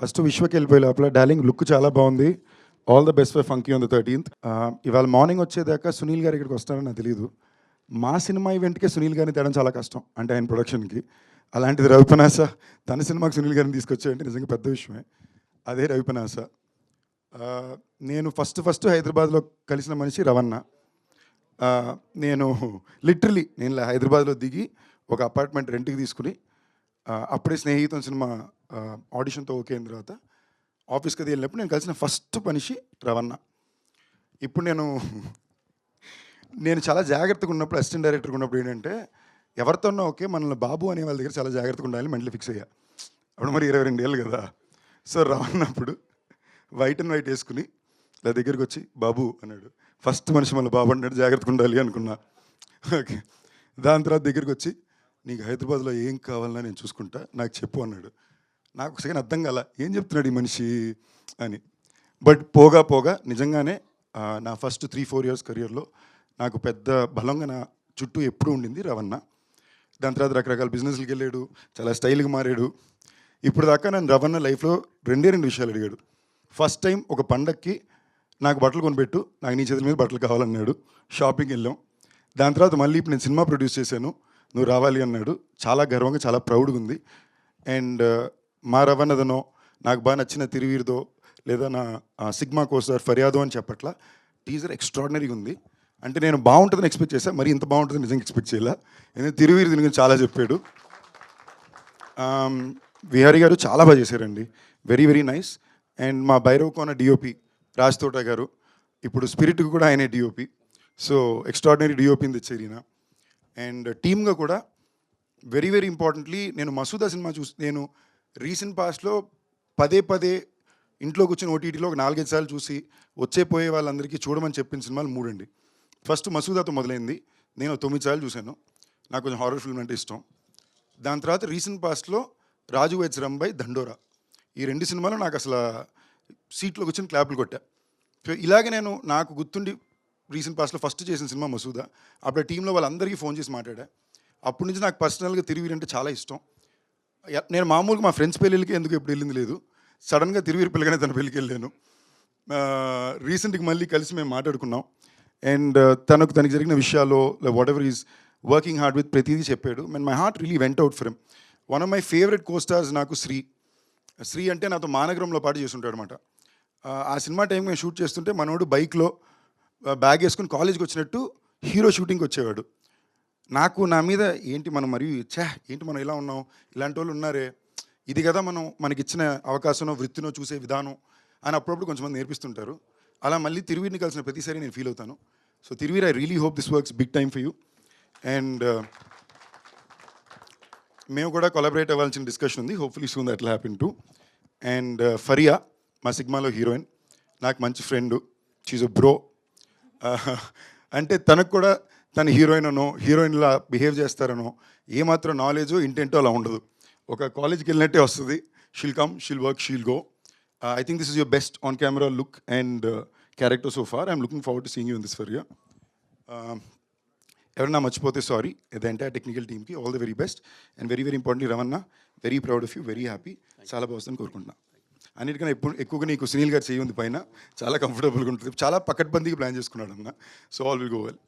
First విశ్వకి వెళ్ళిపోయే లోపల darling look చాలా బాగుంది. All the best for Funky on the thirteenth. ఇవాళ మార్నింగ్ వచ్చేదాకా సునీల్ గారు ఇక్కడికి వస్తారని నాకు తెలియదు మా సినిమా ఈవెంట్కే సునీల్ గారిని తేడం చాలా కష్టం అంటే ఆయన ప్రొడక్షన్కి. అలాంటిది రవిపనాస తన సినిమాకి సునీల్ గారిని తీసుకొచ్చాయంటే నిజంగా పెద్ద విషయమే. అదే రవిపనాస నేను ఫస్ట్ ఫస్ట్ హైదరాబాద్లో కలిసిన మనిషి రవణ నేను లిటరలీ నేను హైదరాబాద్లో దిగి ఒక అపార్ట్మెంట్ రెంట్కి తీసుకుని అప్పుడే స్నేహితం సినిమా ఆడిషన్తో ఓకే అయిన తర్వాత ఆఫీస్కి అది వెళ్ళినప్పుడు నేను కలిసిన ఫస్ట్ మనిషి రవణ. ఇప్పుడు నేను నేను చాలా జాగ్రత్తగా ఉన్నప్పుడు అసిస్టెంట్ డైరెక్టర్గా ఉన్నప్పుడు ఏంటంటే ఎవరితోనో ఓకే మనల్ని బాబు అనే వాళ్ళ దగ్గర చాలా జాగ్రత్తగా ఉండాలి మెంటలీ ఫిక్స్ అయ్యా. అప్పుడు మరి ఇరవై రెండు ఏళ్ళు కదా. సో రవన్నప్పుడు వైట్ అండ్ వైట్ వేసుకుని నా దగ్గరికి వచ్చి బాబు అన్నాడు. ఫస్ట్ మనిషి మళ్ళీ బాబు అన్నాడు జాగ్రత్తగా ఉండాలి అనుకున్నా. ఓకే. దాని తర్వాత దగ్గరికి వచ్చి నీకు హైదరాబాద్లో ఏం కావాలన్నా నేను చూసుకుంటా నాకు చెప్పు అన్నాడు. నాకు సగం అర్థం కాల ఏం చెప్తున్నాడు ఈ మనిషి అని. బట్ పోగా పోగా నిజంగానే నా ఫస్ట్ త్రీ ఫోర్ ఇయర్స్ కెరియర్లో నాకు పెద్ద బలంగా నా చుట్టూ ఎప్పుడూ ఉండింది రవణ దాని తర్వాత రకరకాల బిజినెస్లకు వెళ్ళాడు చాలా స్టైల్గా మారాడు. ఇప్పుడు దాకా నన్ను రవణ లైఫ్లో రెండే రెండు విషయాలు అడిగాడు. ఫస్ట్ టైం ఒక పండక్కి నాకు బట్టలు కొనిపెట్టు నాకు నీ చేతుల మీద బట్టలు కావాలన్నాడు. షాపింగ్ వెళ్ళాం. దాని తర్వాత మళ్ళీ ఇప్పుడు నేను సినిమా ప్రొడ్యూస్ చేశాను. నువ్వు రావాలి అన్నాడు. చాలా గర్వంగా చాలా ప్రౌడ్గా ఉంది. అండ్ మా రవణదనో నాకు బాగా నచ్చిన తిరువీరుదో లేదా నా సిగ్మా కోసార్ ఫర్యాదో అని చెప్పట్లా టీజర్ ఎక్స్ట్రాడినరీగా ఉంది. అంటే నేను బాగుంటుందని ఎక్స్పెక్ట్ చేశాను మరి ఇంత బాగుంటుంది నిజంగా ఎక్స్పెక్ట్ చేయలే. ఎందుకంటే తిరువీరు దీని గురించి చాలా చెప్పాడు. విహారీ గారు చాలా బాగా చేశారండి. Very very nice. అండ్ మా భైరవ్ కోన డిఓపి రాజ్ తోట గారు. ఇప్పుడు స్పిరిట్కి కూడా ఆయనే డిఓపి సో ఎక్స్ట్రాడినరీ డిఓపిని తెచ్చారు ఈయన. అండ్ టీమ్గా కూడా వెరీ వెరీ ఇంపార్టెంట్లీ నేను మసూదా సినిమా చూసి నేను రీసెంట్ పాస్ట్లో పదే పదే ఇంట్లో కూర్చొని ఓటీటీలో ఒక నాలుగైదు సార్లు చూసి వచ్చే పోయే వాళ్ళందరికీ చూడమని చెప్పిన సినిమాలు మూడండి. ఫస్ట్ మసూదాతో మొదలైంది. నేను తొమ్మిది సార్లు చూశాను. నాకు కొంచెం హారర్ ఫిల్మ్ అంటే ఇష్టం. దాని తర్వాత రీసెంట్ పాస్ట్లో రాజు వైద్య రంబై దండోరా. ఈ రెండు సినిమాలు నాకు అసలు సీట్లో కూర్చొని క్లాపులు కొట్టా. సో ఇలాగే నేను నాకు గుర్తుండి రీసెంట్ పాస్ట్లో ఫస్ట్ చేసిన సినిమా మసూదా. అప్పుడు టీంలో వాళ్ళందరికీ ఫోన్ చేసి మాట్లాడా. అప్పటి నుంచి నాకు పర్సనల్గా తిరువీరు అంటే చాలా ఇష్టం. నేను మామూలుగా మా ఫ్రెండ్స్ పెళ్ళిళ్ళకి ఎందుకు ఎప్పుడు వెళ్ళింది లేదు. సడన్గా తిరువీరు పిల్లగానే తన పెళ్ళికి వెళ్ళాను. రీసెంట్గా మళ్ళీ కలిసి మేము మాట్లాడుకున్నాం. అండ్ తనకు తనకి జరిగిన విషయాలు whatever is working hard with ప్రతిదీ చెప్పాడు. And my heart really went out for him one of my favourite costars నాకు శ్రీ. శ్రీ అంటే నాతో మానగరంలో పాటు చేస్తుంటాడు అనమాట ఆ సినిమా టైం మేము షూట్ చేస్తుంటే మనోడు బైక్లో బ్యాగ్ వేసుకుని కాలేజ్కి వచ్చినట్టు హీరో షూటింగ్కి వచ్చేవాడు. నాకు నా మీద ఏంటి మనం మరి ఛా ఏంటి మనం ఇలా ఉన్నాం ఇలాంటి వాళ్ళు ఉన్నారే ఇది కదా మనం మనకిచ్చిన అవకాశంలో వృత్తినో చూసే విధానం అని అప్పుడప్పుడు కొంచెంమంది నేర్పిస్తుంటారు. అలా మళ్ళీ తిరువీరిని కలిసిన ప్రతిసారి నేను ఫీల్ అవుతాను. So Thiruveer I really hope this works big time for you and మేము కూడా కొలాబరేట్ అవ్వాల్సిన డిస్కషన్ ఉంది. Hopefully soon that happen too and Faria మా సిగ్మాలో హీరోయిన్ నాకు మంచి ఫ్రెండ్ షీజ్ బ్రో అంటే తనకు కూడా తన హీరోయిన్ అనో హీరోయిన్లా బిహేవ్ చేస్తారనో ఏమాత్రం నాలెడ్జో ఇంటెంటో అలా ఉండదు. ఒక కాలేజ్కి వెళ్ళినట్టే వస్తుంది. She'll come she'll work she'll go I think this is your best on camera look and character so far I'm looking forward to seeing you in this Faria ఎవరన్నా మర్చిపోతే సారీ ద ఎంటైర్ టెక్నికల్ టీమ్కి all the very best and very very importantly Ramanna very proud of you very happy చాలా బాగుందని కోరుకుంటున్నా. అన్నిటికన్నా ఎప్పుడు ఎక్కువగా నీకు సునీల్ గారు చేయి ఉంది పైన చాలా కంఫర్టబుల్గా ఉంటుంది. చాలా పకడ్బందీగా ప్లాన్ చేసుకున్నాడు అన్న. So all will go well